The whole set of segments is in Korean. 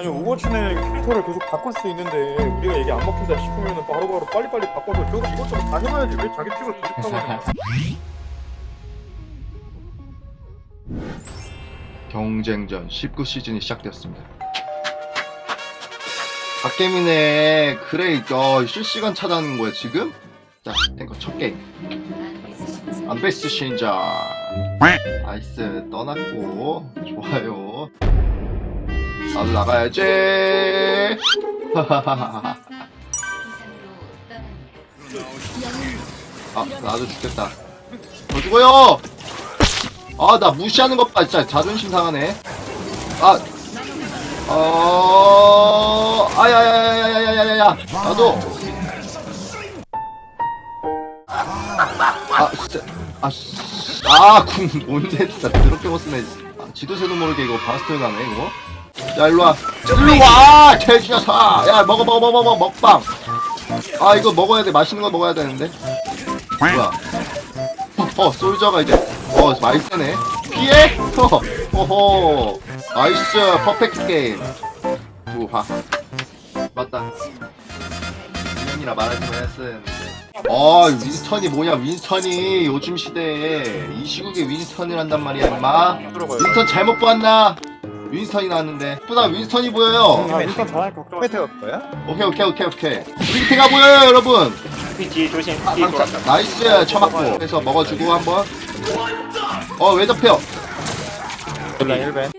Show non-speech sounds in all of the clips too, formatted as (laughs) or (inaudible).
아니 오버워치는 캐릭터를 계속 바꿀 수 있는데 우리가 이게 안 먹힌다 싶으면 바로바로 빨리빨리 바꿔서 저거 이것저것 다 해봐야지 왜 자기 픽을 계속 하고 경쟁전 19 시즌이 시작되었습니다. 갓게임이네. 그래, 어, 실시간 찾아하는 거야, 지금? 자, 탱커 첫 게임. 안베스 신자. 나이스, 떠났고. 좋아요. 나도 나가야지. (laughs) 아, 나도 죽겠다. 더 죽어요! 아, 나 무시하는 것 봐. 진짜 자존심 상하네. 아, 어, 아야야야야야야야야. 나도. 아, 진짜. 아, 씨. 아, 궁 뭔데 진짜 더럽게 못 쓰네. 아, 지도새도 모르게 이거 바스트 나네 이거. 야, 일로 와. 일로 와, 개주녀사. 야, 먹어, 먹어, 먹어, 먹어, 먹방. 아, 이거 먹어야 돼. 맛있는 거 먹어야 되는데. 뭐야? 어, 어, 솔저가 이제 어 많이 세네. 피해? (laughs) 허, 호호. 나이스, 퍼펙트 게임. 우하. 맞다. 이년이라 말하지 말았었는데. 어, 윈스턴이 뭐냐? 윈스턴이 요즘 시대에 이 시국에 윈스턴을 한단 말이야, 임마. 윈스턴 잘못 보았나? 윈스턴이 나왔는데. 보다 윈스턴이 보여요. 아 일단 잘할 것 같아 메테오 거야? 오케이, 오케이, 오케이, 오케이. 브리테가 보여요, 여러분. 뒤 조심. 아, 뒤 깜짝. 나이스 쳐맞고 해서 먹어주고 한번 어 왜 잡혀 블라 1벤.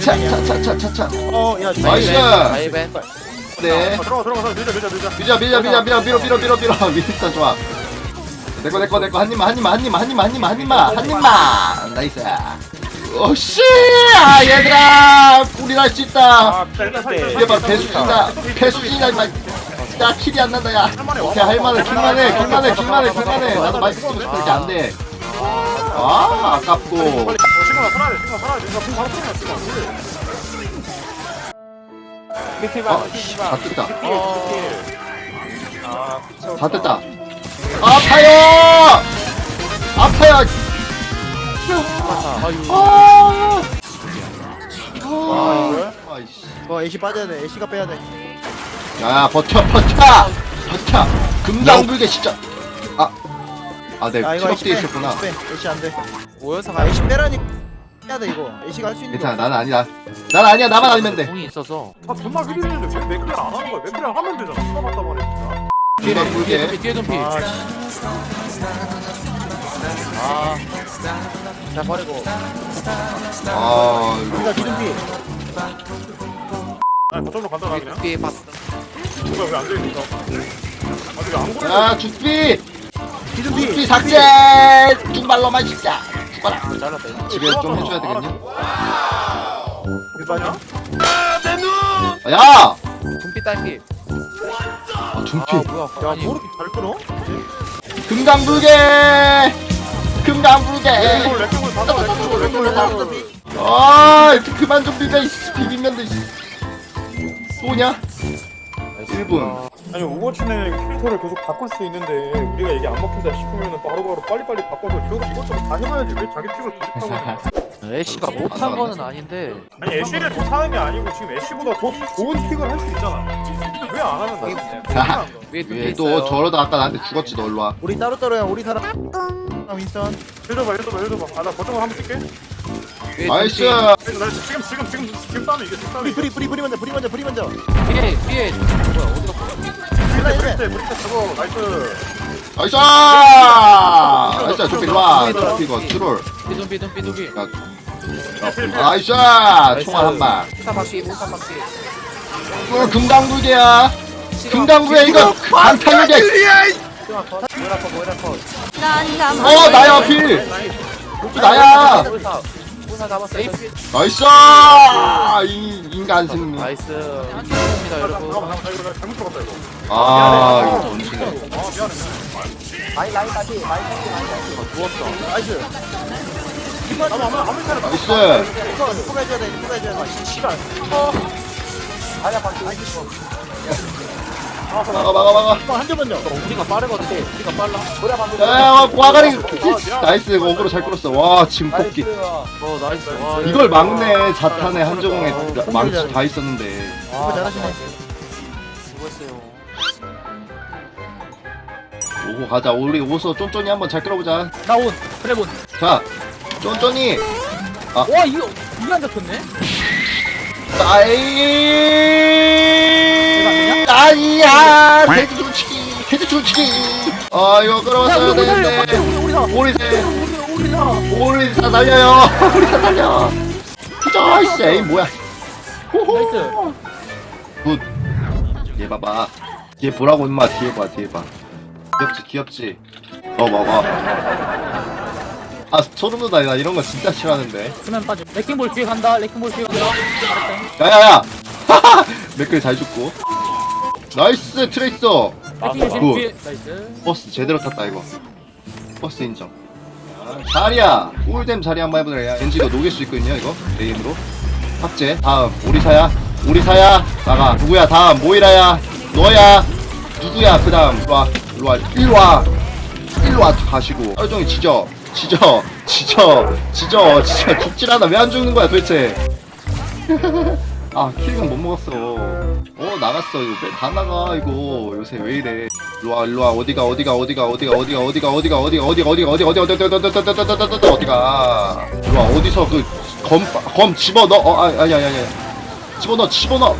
차차차차차차 어, 야, 나이스 다이벤 네 아, 들어가 들어가 밀자 밀자 밀자 밀자 밀자 밀자 밀어 밀어 밀어 밀어 밀어 (laughs) 윈스턴 좋아 내꺼 내꺼 내꺼 한 입만 한 입만 한 입만 한 입만 한 입만 한 입만 한 입만 나이스 오씨! 아 얘들아! 우리 할수 있다 아살 이게 바로 배수진다. 배수진이다 임마 야 킬이 안 난다 야. 오케이 할만해 킬만해 킬만해 킬만해 킬만해. 나도 많이 쓰고 싶어 이렇게 안돼. 아 아깝고. 친구가 살아야 돼 친구가 살아야 돼 이거 바로 끊어 친구가 아, 다 뜯다. 아다 뜯다. 아파요! 아파요! 아! 아! 아이씨. 어, 애쉬 빠져야 돼. 애쉬가 빼야 돼. 야, 버텨, 버텨! 버텨! 금강불개 진짜! 아. 아, 네, 아, 이거 애쉬 트럭 뒤에 빼. 있었구나. 애쉬 빼. 애쉬 안 돼. 오연사가 아, 애쉬 빼라니. 빼야 돼, 이거. 애쉬가 할 수 있는 괜찮아, 거. 나는 아니다. 난 아니야, 나만 아니면 돼. 공이 있어서 다 존나 흐리는데 왜 맥크를 안 하는 거야 맥크를 하면 되잖아 쳐봤단 말이야 뒤에 금강불개. 둠피 뒤에 둠피 아, 아, 자 버리고 아, 우리가 기둥비. 아 거점으로 간다 나 뒤에 그냥 둠피 봤어 누가 왜안 되니까 아직 안 보내 야, 죽비! 기둥비. 죽비 삭제! 죽말로만 진짜! 죽어라. 잘랐다 이거 집에 좀 해줘야 되겠냐? 일반이야? 아, 야! 둠피 딸피 아, 중피. 아 뭐야 야, 아니 모르게 잘 끊어? 금강불개! 금강불개! 렉골 렉골 받아 렉골 렉골 렉골 아, 이렇게 그만 좀 이씨. 돼, 이씨. 쏘냐? 1분. 아니 오버워치는 캐릭터를 계속 바꿀 수 있는데 우리가 이게 안 먹힌다 싶으면 바로바로 빨리빨리 바꿔서 이것저것 다 해봐야지 왜 자기 픽을 계속 하고 (laughs) 애쉬가 못한 거는 아닌데 아니 애쉬를 못하는 게 아니고 지금 애쉬보다 더 좋은 픽을 할 수 있잖아 왜 안 하는 거야? 위에 둠피 왜 있어요 또 저러다 아까 나한테 죽었지, 너 일로 와. 우리 따로따로야. 우리 사람. 아, 윈스턴. 해줘봐 해줘봐 해줘봐 아나 거점을 한번 뛸게 나이스! 나 지금 지금 지금 지금 싸움이 이게 지금 싸움이 브리, 브리, 브리 먼저, 브리 먼저, 브리 먼저. 뒤에 뒤에 뭐야 어디가 일반, 브리테 일반. 브리테 저거 나이스 나이스! 나이스, 좀 일로 와. 좀 이거, 트롤. 둠피 둠피 둠피 야, 나이스! 총알 한 방. 사 바퀴 사 바퀴 어, 금강불개야. 금강불개 이거 강탄력에. 모이라퍼 모이라퍼 난 가만. 어 나야 하필. 목표 나야. 사 잡았어 나이스! 이 인간 승리. 나이스. 아, 입니다 여러분 잘못 들어갔다 이거. 아 이거 던지네 라인 라인 다시 라인 다시 라인 다시 누웠어 나이스. 아무 아무 아무 차례 나이스 이거 이거 해줘야 돼 이거 해줘야 돼 씨발 아야 방금 막아 막아 막아. 한 대만요. 우리가 빠르거든. 우리가 빨라. 뭐야 방금 야 와가리 나이스. 이거 어그로 잘 끌었어. 와 지금 뽑기 어 나이스. 와, 이걸 막네 자탄에 한조공에 망치 다 있었는데. 이거 잘하시네. 수고했어요. 오고 가자. 우리 오서 쫀쫀이 한번 잘 끌어보자. 나온. 그래본 자 쫀쫀이. 와 이거 이게 안 잡혔네? 아이 아니야. 돼지 좋지 돼지 좋지 아 이거 끌어왔어야 되는데. 사. 오리사. 달려요. (laughs) 오리사 달려. 진짜 이씨 에이 뭐야. 나이스. 굿얘 봐봐. 얘 보라고 임마. 뒤에 봐 뒤에 봐. 귀엽지 귀엽지. 어 먹어 아 소름 돋아. 나 이런 거 진짜 싫어하는데. 수면 빠져. 레킹볼 뒤에 간다. 레킹볼 뒤에 간다. 야야야. 맥클 (laughs) 잘 죽고 나이스 트레이서. 굿. 뒤에 뒤에 나이스. 버스 제대로 탔다 이거. 버스 인정. 자리야 꿀댐 자리 한번 해보자. 야 겐지가 녹일 수 있거든요 이거. 레인으로. 탑재 다음. 오리사야 오리사야. 나가. 누구야 다음. 모이라야. 너야. 누구야 그 다음. 일로와 일로와. 일로와. 일로와 가시고. 얼종이 지져. 지져. 지져. 지져. 지져. 죽질 않아. 왜 안 죽는 거야 도대체 (laughs) 아 킬은 못 먹었어 어 나갔어 이거 왜 다 나가 이거 요새 왜 이래 일로와 일로와 어디가 어디가 어디가 어디가 어디가 어디가 어디가 어디가 어디가 어디가 어디가 어디가 어디가 어디가 어디가 어디가 일로와 어디서 그검검 집어넣어 어 아니 아니 아니 집어넣어 집어넣어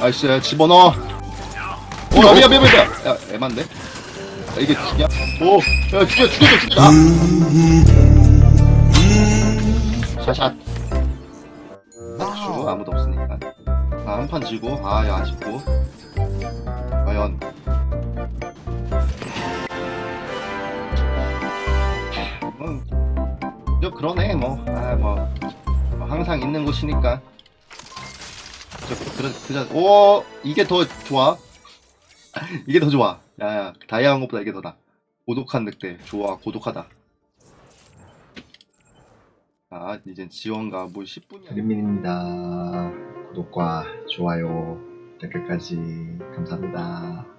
나이스 집어넣어 어 미안 미안 미안 야 애만데 야, 이게 죽냐 오야 죽여 죽여 죽여 샷샷 한 판 지고 아 야 아쉽고. 과연. 뭐, 저 그러네 뭐 아 뭐. 뭐 항상 있는 곳이니까. 저 그러 그저 오 이게 더 좋아. (laughs) 이게 더 좋아. 야야 다이아 한 것보다 이게 더다. 고독한 늑대. 좋아 고독하다 아 이젠 지원가 뭐 10분이야 린민입니다. 구독과 좋아요, 댓글까지 감사합니다.